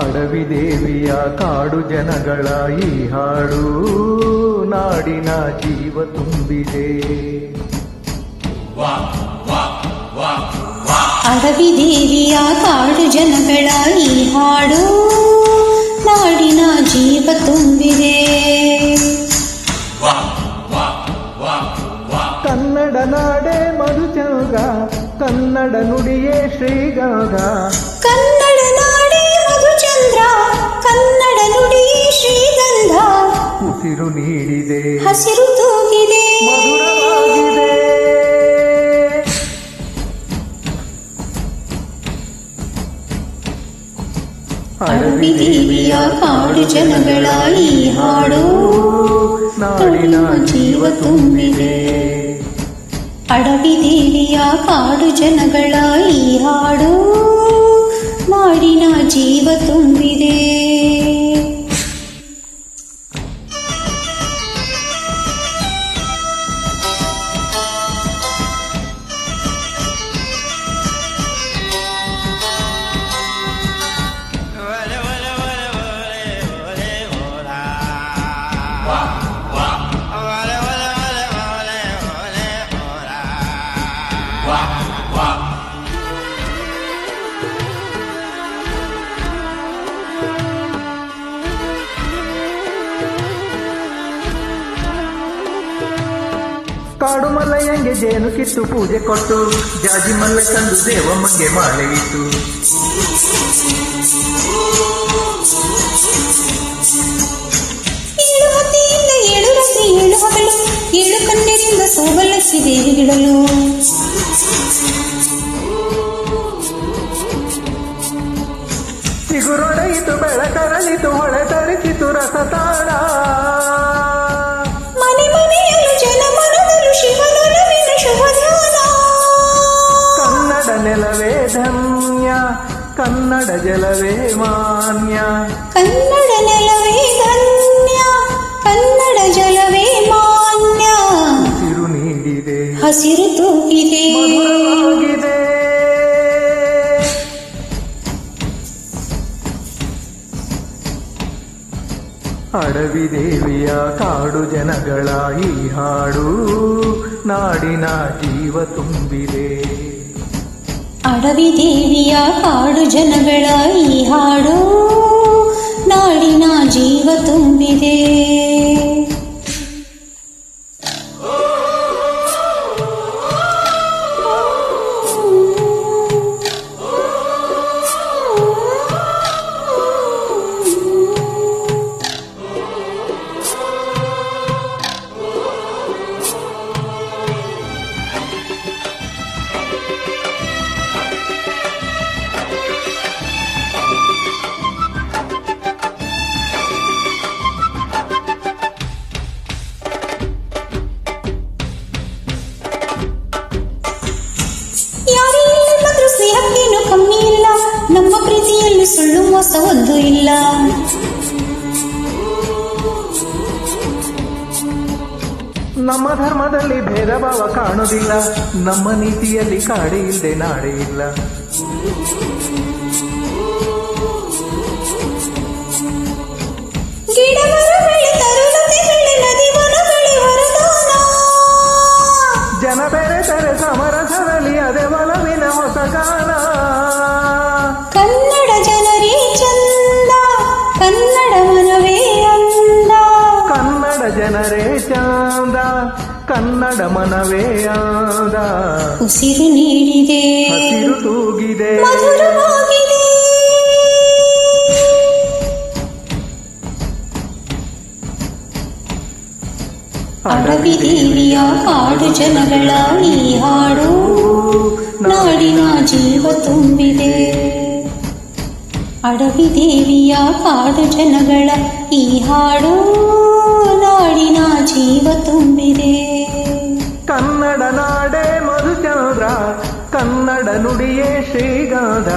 ಅಡವಿ ದೇವಿಯ ಕಾಡು ಜನಗಳ ಈ ಹಾಡು ನಾಡಿನ ಜೀವ ತುಂಬಿದೆ. ಅಡವಿ ದೇವಿಯ ಕಾಡು ಜನಗಳ ಈ ಹಾಡು ನಾಡಿನ ಜೀವ ತುಂಬಿದೆ. ಕನ್ನಡ ನಾಡೆ ಮಧುಚಂದ್ರ ಕನ್ನಡ ನುಡಿಯೇ ಶ್ರೀಗಂಧ ಉಸಿರು ನೀಡಿದೆ ಹಸಿರು ತೂಗಿದೆ. ಮಧುರವಾಗಿದೆ. ಅಡವಿ ದೇವಿಯ ಕಾಡು ಜನಗಳ ಈ ಹಾಡು ನಾಡಿನ ಜೀವ ತುಂಬಿದೆ. ಅಡವಿ ದೇವಿಯ ಕಾಡು ಜನಗಳ ಈ ಕಾಡು ಮಲ್ಲಯ್ಯಂಗೆ ಜೇನು ಕಿತ್ತು ಪೂಜೆ ಕೊಟ್ಟು ಜಾಜಿ ಮಲ್ಲೆ ತಂದು ದೇವಮ್ಮಂಗೆ ಮಾಲೆ ಇಟ್ಟು ಏಳು ಹೊತ್ತಿಯಿಂದ ಏಳು ರಾತ್ರಿ ಏಳು ಹಗಲು ಏಳು ಕಣ್ಣೀರಿಂದ ಸೋಗಲಸಿ ದೇವಿಗಿಡಲು ಚಿಗುರೊಡೆಯಿತು ಬೆಳಕರಳಿತು ಹೊಳೆ ತರಿಸಿತು ರಸತಾಣ ಜಲವೇ ಮಾನ್ಯ. ಕನ್ನಡ ನೆಲವೇ ಧನ್ಯ. ಕನ್ನಡ ಜಲವೇ ಮಾನ್ಯ. ಹಸಿರು ನೀಡಿದೆ. ಹಸಿರು ತೂಗಿದೆ. ಮಧುರವಾಗಿದೆ. ಅಡವಿ ದೇವಿಯ ಕಾಡು ಜನಗಳ ಈ ಹಾಡು ನಾಡಿನ ಜೀವ ತುಂಬಿದೆ. ಅಡವಿ ದೇವಿಯ ಕಾಡು ಜನಗಳ ಈ ಹಾಡು ನಾಡಿನ ಜೀವ ತುಂಬಿದೆ. ಪ್ರೀತಿಯಲ್ಲಿ ಸುಳ್ಳು ಮೋಸ ಒಂದು ಇಲ್ಲ. ನಮ್ಮ ಧರ್ಮದಲ್ಲಿ ಭೇದ ಭಾವ ಕಾಣುವುದಿಲ್ಲ. ನಮ್ಮ ನೀತಿಯಲ್ಲಿ ಕಾಡಿ ಇಲ್ಲದೆ ನಾಡಿ ಇಲ್ಲ. ಜನ ಬೇರೆ ಬೆರೆತರೆ ಸಮರಸದಲ್ಲಿ ಅದೇ ಒಲವಿನ ಹೊಸ ಗಾನ ಜನರೇ ಚಾಂದ ಕನ್ನಡ ಮನವೇ ಆದ. ಉಸಿರು ನೀಡಿದೆ ಹಸಿರು ತೂಗಿದೆ. ಅಡವಿ ದೇವಿಯ ಕಾಡು ಜನಗಳ ಈ ಹಾಡು ನಾಡಿನ ಜೀವ ತುಂಬಿದೆ. ಅಡವಿ ದೇವಿಯ ಕಾಡು ಜನಗಳ ಈ ಹಾಡು ನಾಡಿನ ಜೀವ ತುಂಬಿದೆ ಕನ್ನಡ ನಾಡೆ ಮಧುಚಂದ್ರ ಕನ್ನಡ ನುಡಿಯೇ ಶ್ರೀಗಾಧ